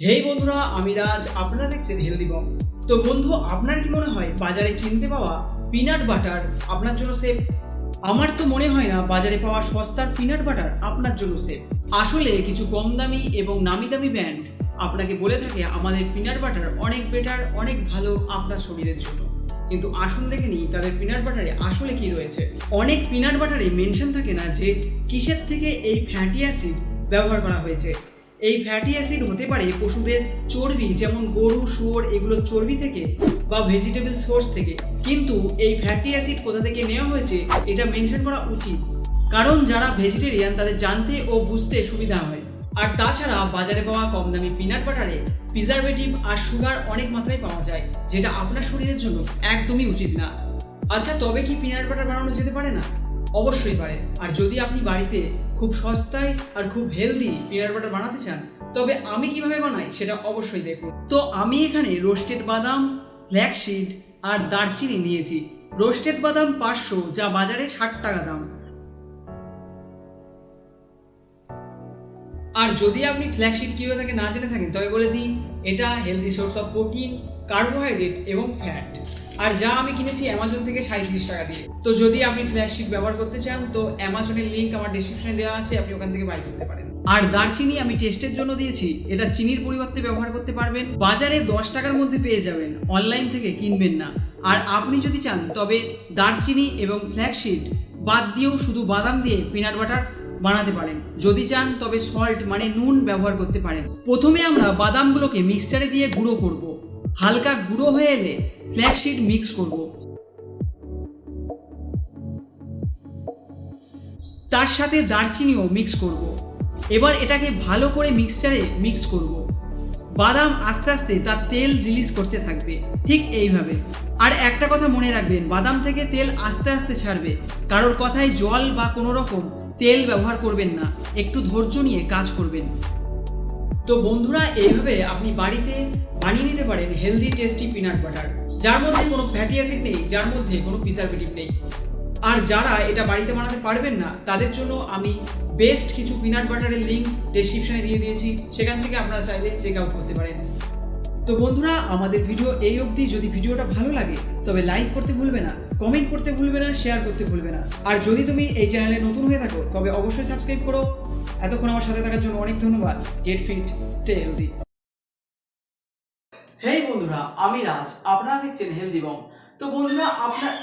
হেই বন্ধুরা, আমি রাজ, আপনারা দেখছেন হেলদি বম তো বন্ধু, আপনার কি মনে হয়, বাজারে কিনতে পাওয়া পিনাট বাটার আপনার জন্য সেফ আমার তো মনে হয় না, বাজারে পাওয়া সস্তার পিনাট বাটার আপনার জন্য সেফ আসলে কিছু কম দামি এবং নামি দামি ব্র্যান্ড আপনাকে বলে থাকে, আমাদের পিনাট বাটার অনেক বেটার অনেক ভালো আপনার শরীরের জন্য। কিন্তু আসুন দেখে নিই, তাদের পিনাট বাটারে আসলে কি রয়েছে। অনেক পিনাট বাটারে মেনশন থাকে না যে কিসের থেকে এই ফ্যাটি অ্যাসিড ব্যবহার করা হয়েছে। এই ফ্যাটি অ্যাসিড হতে পারে পশুদের চর্বি, যেমন গরু, শুয়োর এগুলোর চর্বি থেকে বা ভেজিটেবল সোর্স থেকে। কিন্তু এই ফ্যাটি অ্যাসিড কোথা থেকে নেওয়া হয়েছে, এটা মেনশন করা উচিত। কারণ যারা ভেজিটেরিয়ান তাদের জানতে ও বুঝতে সুবিধা হয়। আর তাছাড়া বাজারে পাওয়া কম দামি পিনাট বাটারে প্রিজারভেটিভ আর সুগার অনেক মাত্রায় পাওয়া যায়, যেটা আপনার শরীরের জন্য একদমই উচিত না। আচ্ছা তবে কি পিনাট বাটার বানানো যেতে পারে না? অবশ্যই পারে। আর যদি আপনি বাড়িতে খুব সস্তায় আর খুব হেলদি পিনাট বাটার বানাতে চান, তবে আমি কীভাবে বানাই সেটা অবশ্যই দেখুন। তো আমি এখানে রোস্টেড বাদাম ফ্ল্যাক্সিড আর দারচিনি নিয়েছি। রোস্টেড বাদাম পাঁচশো, যা বাজারে ষাট টাকা দাম। আর যদি আপনি ফ্ল্যাক্সিড কি হয়ে থাকে না জেনে থাকেন, তবে বলে দিই, এটা healthy source of protein carbohydrate এবং ফ্যাট আর যা আমি কিনেছি অ্যামাজন থেকে সাঁত্রিশ টাকা দিয়ে। তো যদি আপনি ফ্ল্যাগশিপ ব্যবহার করতে চান, তো অ্যামাজনের লিঙ্ক আমার ডিসক্রিপশনে দেওয়া আছে, আপনি ওখান থেকে বাই করতে পারেন। আর দারচিনি আমি টেস্টের জন্য দিয়েছি, এটা চিনির পরিবর্তে ব্যবহার করতে পারবেন। বাজারে দশ টাকার মধ্যে পেয়ে যাবেন অনলাইন থেকে কিনবেন না। আর আপনি যদি চান, তবে দারচিনি এবং ফ্ল্যাগশিট বাদ দিয়েও শুধু বাদাম দিয়ে পিনাট বাটার বানাতে পারেন। যদি চান, তবে সল্ট মানে নুন ব্যবহার করতে পারেন। প্রথমে আমরা বাদামগুলোকে মিক্সচারে দিয়ে গুঁড়ো করব। হালকা গুঁড়ো হয়ে এলে ফ্ল্যাগশিট মিক্স করব। তার সাথে দারচিনিও মিক্স করব। এবার এটাকে ভালো করে মিক্সচারে মিক্স করব। বাদাম আস্তে আস্তে তার তেল রিলিজ করতে থাকবে, ঠিক এইভাবে। আর একটা কথা মনে রাখবেন, বাদাম থেকে তেল আস্তে আস্তে ছাড়বে। কারোর কথায় জল বা কোনো রকম তেল ব্যবহার করবেন না, একটু ধৈর্য নিয়ে কাজ করবেন। তো বন্ধুরা, এইভাবে আপনি বাড়িতে বানিয়ে নিতে পারেন হেলদি টেস্টি পিনাট বাটার যার মধ্যে কোনো ফ্যাটি অ্যাসিড নেই, যার মধ্যে কোনো প্রিজারভেটিভ নেই। আর যারা এটা বাড়িতে বানাতে পারবেন না, তাদের জন্য আমি বেস্ট কিছু পিনাট বাটারের লিঙ্ক ডেসক্রিপশনে দিয়ে দিয়েছি। সেখান থেকে আপনারা চাইলে চেক আউট করতে পারেন। তো বন্ধুরা, আমাদের ভিডিও এই অবধি। যদি ভিডিওটা ভালো লাগে, তবে লাইক করতে ভুলবে না কমেন্ট করতে ভুলবে না শেয়ার করতে ভুলবে না। আর যদি তুমি এই চ্যানেলে নতুন হয়ে থাকো, তবে অবশ্যই সাবস্ক্রাইব করো। এতক্ষণ আমার সাথে থাকার জন্য অনেক ধন্যবাদ। Get fit stay healthy hey বন্ধুরা, আমি রাজ। আপনারা দেখছেন হেলদি বম তো বন্ধুরা, আপনার